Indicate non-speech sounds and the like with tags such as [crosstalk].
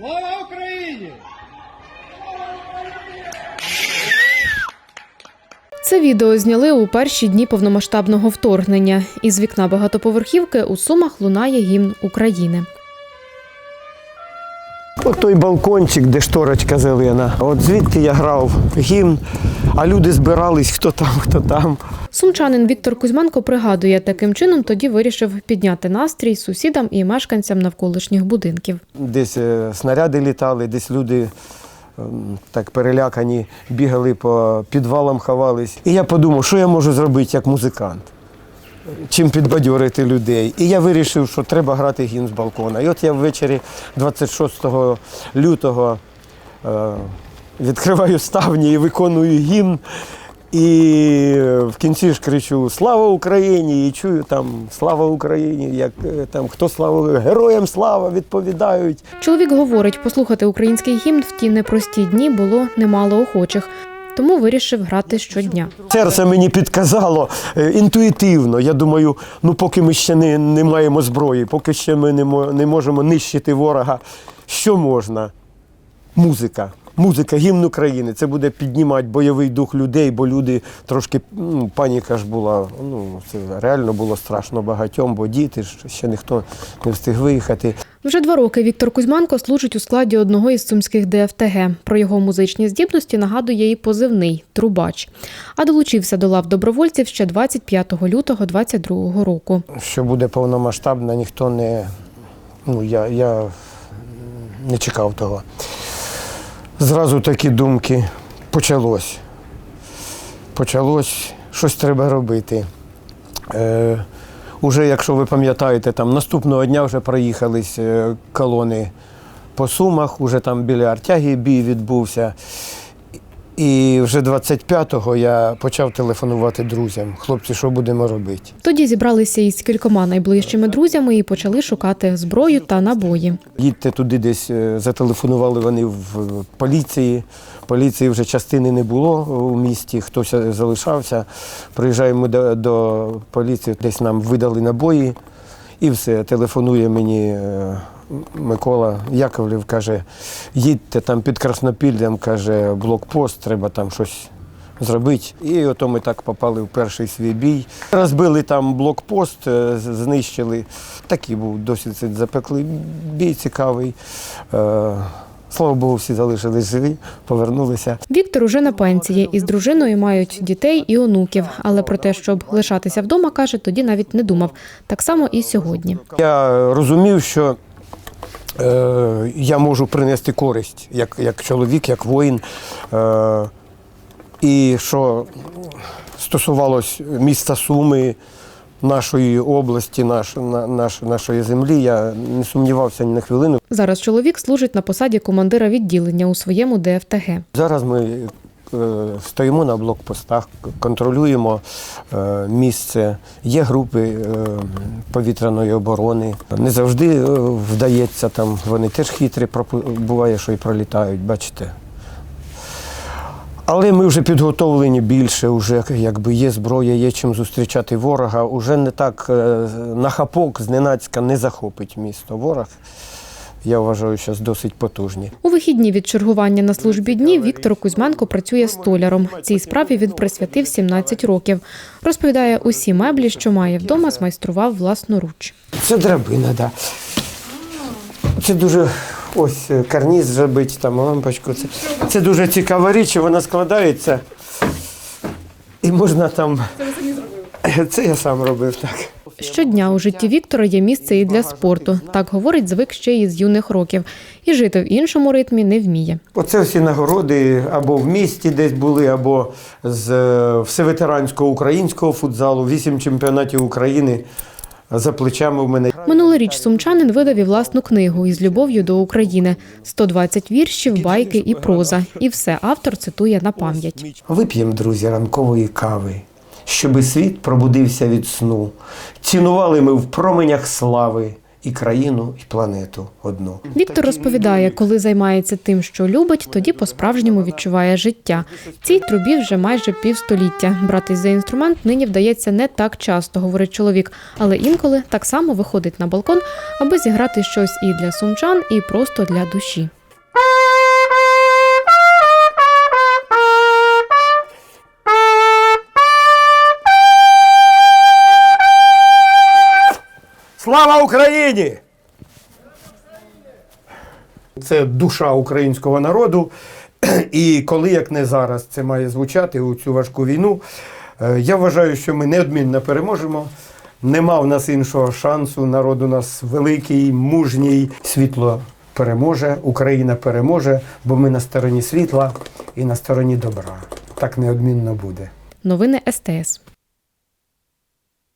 Слава Україні! Це відео зняли у перші дні повномасштабного вторгнення. Із вікна багатоповерхівки у Сумах лунає гімн України. От той балкончик, де шторочка зелена. От звідти я грав гімн, а люди збирались, хто там, хто там. Сумчанин Віктор Кузьменко пригадує, таким чином тоді вирішив підняти настрій сусідам і мешканцям навколишніх будинків. Десь е, снаряди літали, десь люди ем, так перелякані, бігали по підвалам, ховались. І я подумав, що я можу зробити як музикант. Чим підбадьорити людей. І я вирішив, що треба грати гімн з балкона. І от я ввечері 26 лютого е, відкриваю ставні і виконую гімн. І в кінці ж кричу Слава Україні! І чую там Слава Україні! Як е, там хто слава героям слава відповідають. Чоловік говорить, послухати український гімн в ті непрості дні було немало охочих, тому вирішив грати щодня. Серце мені підказало е, інтуїтивно. Я думаю, ну поки ми ще не, не маємо зброї, поки ще ми не, не можемо нищити ворога. Що можна? Музика. Музика, гімн України. Це буде піднімати бойовий дух людей, бо люди трошки ну, паніка ж була. Ну це реально було страшно багатьом, бо діти ж ще ніхто не встиг виїхати. Вже два роки Віктор Кузьменко служить у складі одного із сумських ДФТГ. Про його музичні здібності нагадує і позивний трубач. А долучився до лав добровольців ще 25 лютого 22 року. Що буде повномасштабна, ніхто не. Ну, я, я не чекав того. Зразу такі думки. Почалось. Почалось, щось треба робити. Е, уже, якщо ви пам'ятаєте, там наступного дня вже проїхались е, колони по Сумах, уже там біля Артяги бій відбувся. І вже 25-го я почав телефонувати друзям. Хлопці, що будемо робити? Тоді зібралися із кількома найближчими друзями і почали шукати зброю та набої. Їдьте туди десь, е, зателефонували вони в поліції. Поліції вже частини не було у місті, хтось залишався. Приїжджаємо до, до поліції, десь нам видали набої і все. Телефонує мені е, Микола Яковлів, каже, їдьте там під Краснопіллям, каже, блокпост, треба там щось зробити. І ото ми так попали в перший свій бій. Розбили там блокпост, е, знищили. Такий був досить запеклий бій, цікавий. Е, Слава Богу, всі залишились живі, повернулися. Віктор уже на пенсії із дружиною мають дітей і онуків. Але про те, щоб лишатися вдома, каже, тоді навіть не думав. Так само і сьогодні. Я розумів, що е, я можу принести користь як, як чоловік, як воїн. Е, і що стосувалось міста Суми, нашої області, наш, наш, нашої землі, я не сумнівався ні на хвилину. Зараз чоловік служить на посаді командира відділення у своєму ДФТГ. Зараз ми стоїмо на блокпостах, контролюємо е, місце. Є групи е, повітряної оборони. Не завжди е, вдається там, вони теж хитрі, буває, що і пролітають, бачите. Але ми вже підготовлені більше, вже якби є зброя, є чим зустрічати ворога. Уже не так е, на хапок зненацька не захопить місто. Ворог, я вважаю, зараз досить потужні. У вихідні від чергування на службі дні Віктор Кузьменко працює столяром. Цій справі він присвятив 17 років. Розповідає, усі меблі, що має вдома, змайстрував власноруч. Це драбина, так. Да. Це дуже ось е, карніз зробити, там лампочку. Це, це дуже цікава річ, вона складається. І можна там. Це [laughs] я сам робив так. Щодня у житті Віктора є місце і для спорту. Так говорить, звик ще із юних років. І жити в іншому ритмі не вміє. Оце всі нагороди або в місті десь були, або з е, всеветеранського українського футзалу, вісім чемпіонатів України за плечами в мене. Минулоріч сумчанин видав і власну книгу із любов'ю до України: 120 віршів, байки і проза. І все автор цитує на пам'ять. Вип'ємо, друзі, ранкової кави, щоби світ пробудився від сну. Цінували ми в променях слави і країну, і планету одну. Віктор розповідає, коли займається тим, що любить, тоді по-справжньому відчуває життя. Цій трубі вже майже півстоліття. Братись за інструмент нині вдається не так часто, говорить чоловік, але інколи так само виходить на балкон, аби зіграти щось і для сумчан, і просто для душі. Слава Україні! Це душа українського народу. [clears throat] І коли, як не зараз, це має звучати у цю важку війну, е, я вважаю, що ми неодмінно переможемо. Нема в нас іншого шансу. Народ у нас великий, мужній. Світло переможе, Україна переможе, бо ми на стороні світла і на стороні добра. Так неодмінно буде. Новини СТС.